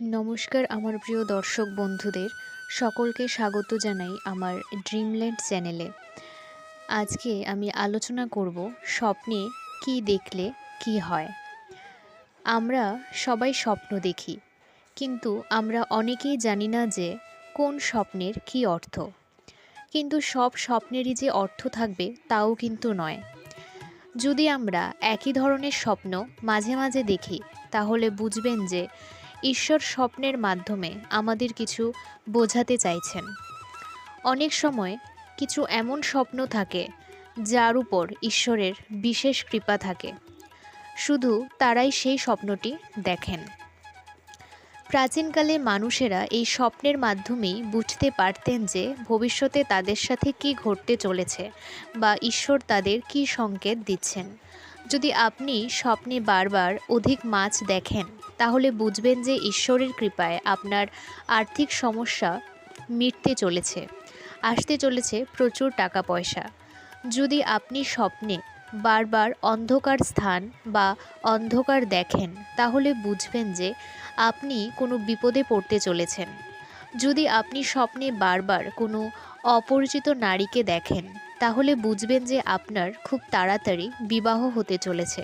নমস্কার আমার প্রিয় দর্শক বন্ধুদের, সকলকে স্বাগত জানাই আমার ড্রিমল্যান্ড চ্যানেলে আজকে আমি আলোচনা করব স্বপ্নে কি দেখলে কি হয়। আমরা সবাই স্বপ্ন দেখি, কিন্তু আমরা অনেকেই জানি না যে কোন স্বপ্নের কি অর্থ। কিন্তু সব স্বপ্নেরই যে অর্থ থাকবে তাও কিন্তু নয়। যদি আমরা একই ধরনের স্বপ্ন মাঝে মাঝে দেখি, তাহলে বুঝবেন যে ঈশ্বর স্বপ্নের মাধ্যমে আমাদের কিছু বোঝাতে চাইছেন। অনেক সময় কিছু এমন স্বপ্ন থাকে, যার উপর ঈশ্বরের বিশেষ কৃপা থাকে। শুধু তারাই সেই স্বপ্নটি দেখেন। প্রাচীনকালে মানুষেরা এই স্বপ্নের মাধ্যমেই বুঝতে পারতেন যে ভবিষ্যতে তাদের সাথে কি ঘটতে চলেছে বা ঈশ্বর তাদের কি সংকেত দিচ্ছেন। যদি আপনি স্বপ্নে বারবার অধিক মাছ দেখেন, তাহলে বুঝবেন যে ঈশ্বরের কৃপায় আপনার আর্থিক সমস্যা মিটতে চলেছে। আসতে চলেছে প্রচুর টাকা পয়সা যদি আপনি স্বপ্নে বারবার অন্ধকার স্থান বা অন্ধকার দেখেন, তাহলে বুঝবেন যে আপনি কোনো বিপদে পড়তে চলেছেন। যদি আপনি স্বপ্নে বারবার কোনো অপরিচিত নারীকে দেখেন, তাহলে বুঝবেন যে আপনার খুব তাড়াতাড়ি বিবাহ হতে চলেছে।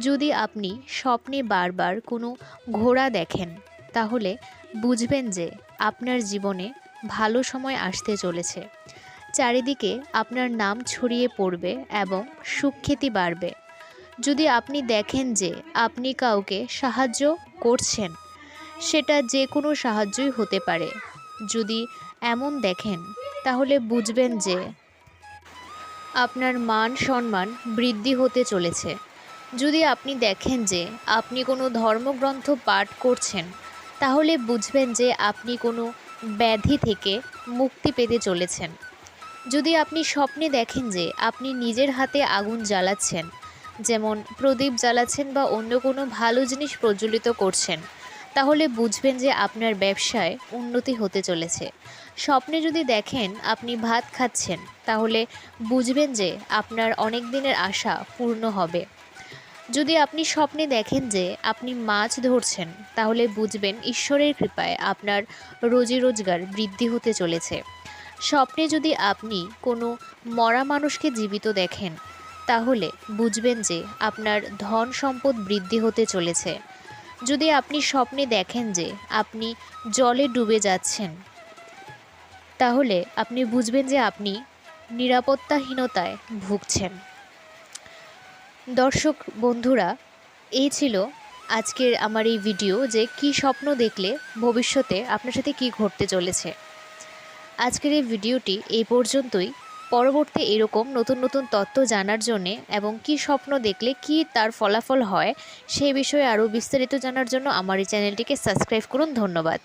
যদি আপনি স্বপ্নে বারবার কোনো ঘোড়া দেখেন, তাহলে বুঝবেন যে আপনার জীবনে ভালো সময় আসতে চলেছে। চারিদিকে আপনার নাম ছড়িয়ে পড়বে এবং সুখ্যাতি বাড়বে। যদি আপনি দেখেন যে আপনি কাউকে সাহায্য করছেন সেটা যে কোনো সাহায্যই হতে পারে। যদি এমন দেখেন, তাহলে বুঝবেন যে আপনার মান সম্মান বৃদ্ধি হতে চলেছে। যদি আপনি দেখেন যে আপনি কোনো ধর্মগ্রন্থ পাঠ করছেন, তাহলে বুঝবেন যে আপনি কোনো ব্যাধি থেকে মুক্তি পেতে চলেছেন। যদি আপনি স্বপ্নে দেখেন যে আপনি নিজের হাতে আগুন জ্বালাচ্ছেন, যেমন প্রদীপ জ্বালাচ্ছেন বা অন্য কোনো ভালো জিনিস প্রজ্বলিত করছেন তাহলে বুঝবেন যে আপনার ব্যবসায় উন্নতি হতে চলেছে। স্বপ্নে যদি দেখেন আপনি ভাত খাচ্ছেন, তাহলে বুঝবেন যে আপনার অনেক দিনের আশা পূর্ণ হবে। যদি আপনি স্বপ্নে দেখেন যে আপনি মাছ ধরছেন, তাহলে বুঝবেন ঈশ্বরের কৃপায় আপনার রোজি রোজগার বৃদ্ধি হতে চলেছে। স্বপ্নে যদি আপনি কোনো মরা মানুষকে জীবিত দেখেন, তাহলে বুঝবেন যে আপনার ধন সম্পদ বৃদ্ধি হতে চলেছে। যদি আপনি স্বপ্নে দেখেন যে আপনি জলে ডুবে যাচ্ছেন, তাহলে আপনি বুঝবেন যে আপনি নিরাপত্তাহীনতায় ভুগছেন। দর্শক, বন্ধুরা, এই ছিল আজকের আমার এই ভিডিও যে কি স্বপ্ন দেখলে ভবিষ্যতে আপনার সাথে কি ঘটতে চলেছে। আজকের এই ভিডিওটি এই পর্যন্তই। পরবর্তী এরকম নতুন নতুন তত্ত্ব জানার জন্যে এবং কি স্বপ্ন দেখলে কি তার ফলাফল হয় সেই বিষয়ে আরও বিস্তারিত জানার জন্য আমার এই চ্যানেলটিকে সাবস্ক্রাইব করুন। ধন্যবাদ।